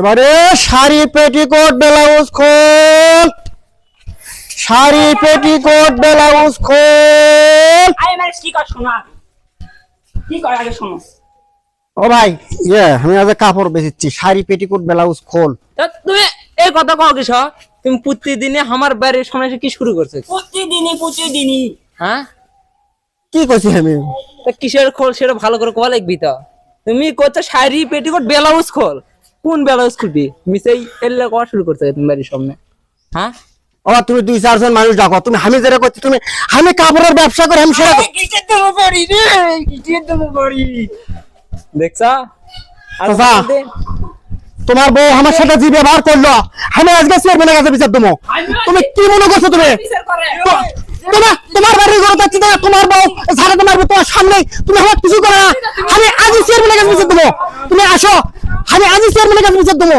এবারে sari petticoat blouse খোল। Sari petticoat blouse খোল। আরে মানে কি কর শোনো কি কর আগে শোনো। ও ভাই ইয়ে আমি আজ কাপড় বেচিচ্ছি শাড়ি পেটিকোট ব্লাউজ খোল। তুমি এই কথা কও কিস তুমি প্রতিদিনে আমার বাড়ির সামনে এসে কি শুরু করছ? প্রতিদিনই প্রতিদিনই। হ্যাঁ? কি করছি আমি? তা কিসের খোল সেটা ভালো করে কোয়া লিখবি তো। তুমি করছ শাড়ি পেটিকোট ব্লাউজ খোল। কোন ব্লাউজ খুলবি? তুমি সেই এলে কোয়া শুরু করছ তুমি বাড়ির সামনে। হ্যাঁ? ও তুমি দুই চারজন মানুষ ডাকো। তুমি আমি যেটা করছি তুমি আমি কাপড়ের ব্যবসা করে আমি সেটা করি। কিসের দেবো বাড়ি রে? কিসের দেবো বাড়ি? দেখছা? তোমার বউ আমার সাথে যে ব্যবহার করল আমি আজকে চেয়ারম্যানের কাছে বিচার দেবো। তুমি কি মনে করছ তুমি? করে। তোমার তোমার বাড়ির ঘরে যাচ্ছি না, তোমার বউ তোমার তোমার সামনে তুমি আমার কিছু করে না। আমি আজই চেয়ারম্যানের কাছে বিচার দেবো। তুমি আসো, আমি আজই চেয়ারম্যানের কাছে বিচার দেবো।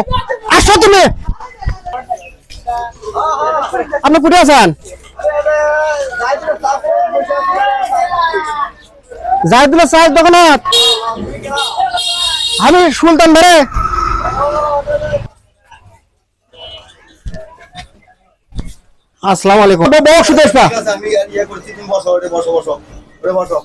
আসো তুমি। আপনি কোথায় আছেন? জাহিদুল্লাহ সাহেব দোকানত আমি সুলতান ধরে আসসালামু আলাইকুম। বউ সুদেশ পা ঠিক আছে, আমি ইয়ে করছি তুমি বসো ওটা বসো বসো ওটা বসো।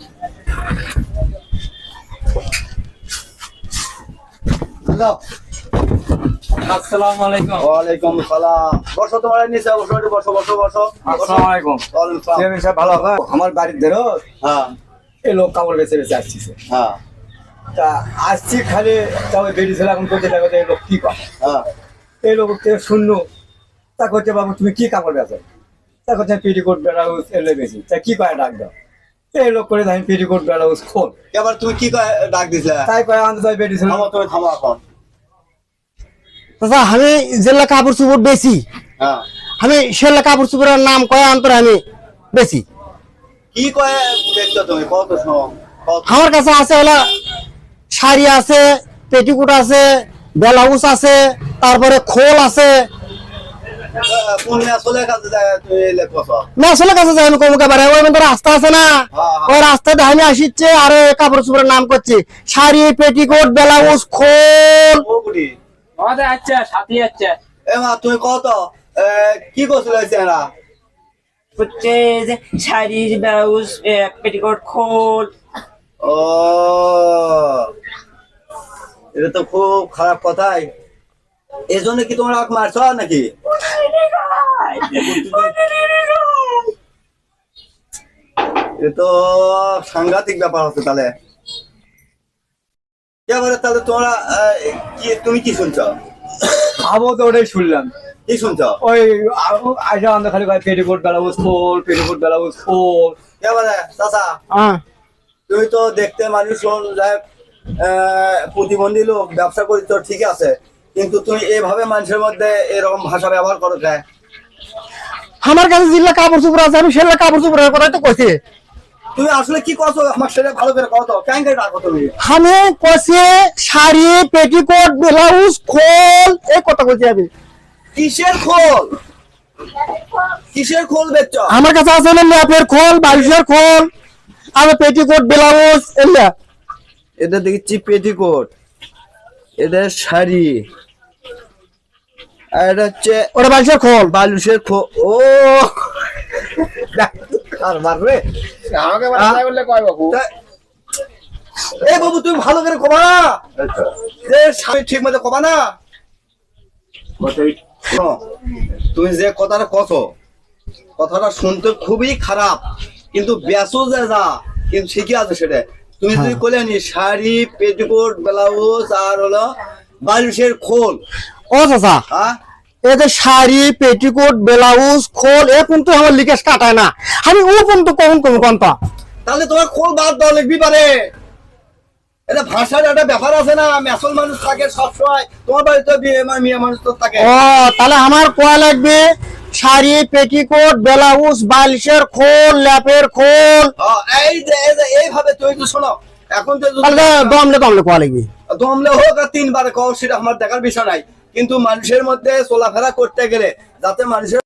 আসসালামু আলাইকুম। ওয়ালাইকুম সালাম। বসো তোমার নিচে বসো ওটা বসো বসো বসো। আসসালামু আলাইকুম। চেয়ারম্যান সাহেব ভালো আছেন? আমার বাড়ির ধরো। হ্যাঁ। এই লোক কাপড় বেছে বেছে আসছিছে হ্যাঁ। তা আসছি খালি তাও বেরিয়েছিল এখন করতে দেখো এই লোক কি করে? হ্যাঁ। এই লোক তো শূন্য। তা করছে বাবু তুমি কি কাপড় বেছো তা করছে পেটিকোট ব্লাউজ এলে বেশি তা কি করে ডাক দাও? এই লোক করে আমি পেটিকোট ব্লাউজ খোল। এবার তুমি কি কয় ডাক দিছিলে? তাই করে আনতে তাই বেরিয়েছিল থামো তুমি থামো এখন। চাচা আমি জেলা কাপড় চুপড় বেশি হ্যাঁ। আমি সেলা কাপড় চুপড়ের নাম কয় অন্তর আমি বেশি কি কয় দেখছ তুমি? কত আমার কাছে আছে হলো শাড়ি আছে পেটিকোট আছে ব্লাউজ আছে তারপরে খোল আছে কাছে যায় আমি কমুকে ওই মধ্যে রাস্তা আছে না। হ্যাঁ, হ্যাঁ। ওই আসিচ্ছে আর কাপড় চুপড়ের নাম করছি। শাড়ি পেটিকোট ব্লাউজ খোল। ও বুড়ি আমাদের আচ্ছা সাথী আচ্ছা এ মা তুমি কত? কি করছিলে চেহারা? হচ্ছে যে শাড়ি ব্লাউজ পেটিকোট খোল। ও এটা তো খুব খারাপ কথাই। এই জন্য কি তোমরা মারছ নাকি? এ তো সাংঘাতিক ব্যাপার হচ্ছে তাহলে। এবারে তাহলে তোমরা কি তুমি কি শুনছ? আবো তো ওটাই শুনলাম। কি শুনছ? ওই আইসা আনতে খালি কয় পেটিকোট ব্লাউজ খোল পেটিকোট ব্লাউজ খোল এবারে চাচা? তুই তো দেখতে মানুষ হল, যাই আহ, প্রতিবন্ধী লোক ব্যবসা করি তো ঠিক আছে। কিন্তু তুই এভাবে মানুষের মধ্যে এরকম ভাষা ব্যবহার করো? আমার কাছে জিল্লা কাপড় চুপড় আছে আমি সেলা কাপড় চুপড়ের কথাই তো কইছি। তুমি আসলে কি করছ আমার সেটা ভালো করে কত কেন করে রাখো তুমি? আমি কইছি শাড়ি পেটিকোট ব্লাউজ খোল এই কথা কইছি আমি। কিসের খোল? কিসের খোল বেচছ আমার কাছে আছে না ল্যাপের খোল বালিশের খোল আর পেটিকোট ব্লাউজ এগুলা। এটা দেখছি পেটিকোট। এটা শাড়ি। এটা হচ্ছে ওটা বালিশের খোল। বালুশের খো ও! আর মারবে আমাকে বাড়ি বললে কয় বাবু এই বাবু তুমি ভালো করে কবা না যে স্বামী ঠিক মতো কবা না। তুমি যে কথাটা কছ কথাটা শুনতে খুবই খারাপ কিন্তু বেসো যে যা কিন্তু ঠিকই আছে সেটা। তুমি যদি কলে নি শাড়ি পেটিকোট ব্লাউজ আর হলো বালুশের খোল। ও চাচা। হ্যাঁ? শাড়ি পেটিকোট ব্লাউজ খোল এ কিন্তু আমার কাটায় না। আমি ও পর্যন্ত কখন কম কন্তা তাহলে তোমার খোল বাদ দেওয়া লিখবি পারে। এটা ভাষার একটা ব্যাপার আছে না মেসল মানুষ থাকে সবসময়। তোমার বাড়িতে মানে মেয়ে মানুষ তো থাকে। ও তাহলে আমার কোয়া লাগবে? শাড়ি পেটিকোট ব্লাউজ বালিশের খোল ল্যাপের খোল। এই যে এই যে এইভাবে তুই তো শোনো। এখন তো দমলে দমলে কোয়া লাগবে? দমলে হোক আর তিনবার কও সেটা আমার দেখার বিষয় নাই। কিন্তু মানুষের মধ্যে চলাফেরা করতে গেলে যাতে মানুষের